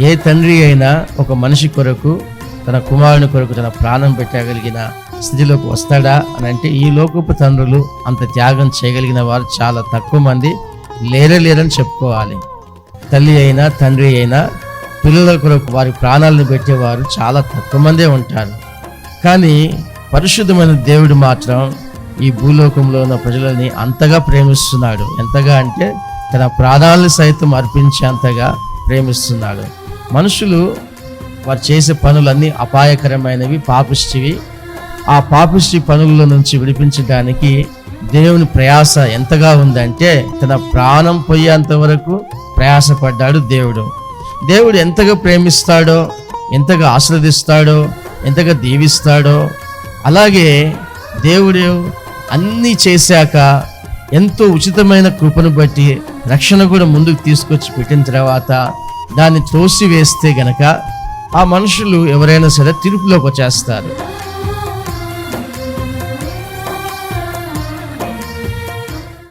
ఏ తండ్రి అయినా ఒక మనిషి కొరకు తన కుమారుని కొరకు తన ప్రాణం పెట్టగలిగిన స్థితిలోకి వస్తాడా అని అంటే ఈ లోకపు తండ్రులు అంత త్యాగం చేయగలిగిన వారు చాలా తక్కువ మంది లేరే లేరని చెప్పుకోవాలి. తల్లి అయినా తండ్రి అయినా పిల్లల కొరకు వారి ప్రాణాలను పెట్టేవారు చాలా తక్కువ మందే ఉంటారు. కానీ పరిశుద్ధమైన దేవుడు మాత్రం ఈ భూలోకంలో ఉన్న ప్రజలని అంతగా ప్రేమిస్తున్నాడు. ఎంతగా అంటే తన ప్రాణాలను సైతం అర్పించేంతగా ప్రేమిస్తున్నాడు. మనుషులు వారు చేసే పనులన్నీ అపాయకరమైనవి పాపిష్టివి. ఆ పాపిష్టి పనుల నుంచి విడిపించడానికి దేవుని ప్రయాస ఎంతగా ఉందంటే తన ప్రాణం పోయేంత వరకు ప్రయాసపడ్డాడు దేవుడు. దేవుడు ఎంతగా ప్రేమిస్తాడో ఎంతగా ఆస్వాదిస్తాడో ఎంతగా దీవిస్తాడో అలాగే దేవుడు అన్నీ చేశాక ఎంతో ఉచితమైన కృపను బట్టి రక్షణ కూడా ముందుకు తీసుకొచ్చి పెట్టిన తర్వాత దాన్ని త్రోసి వేస్తే గనక ఆ మనుషులు ఎవరైనా సరే తీర్పులోకి వచ్చేస్తారు.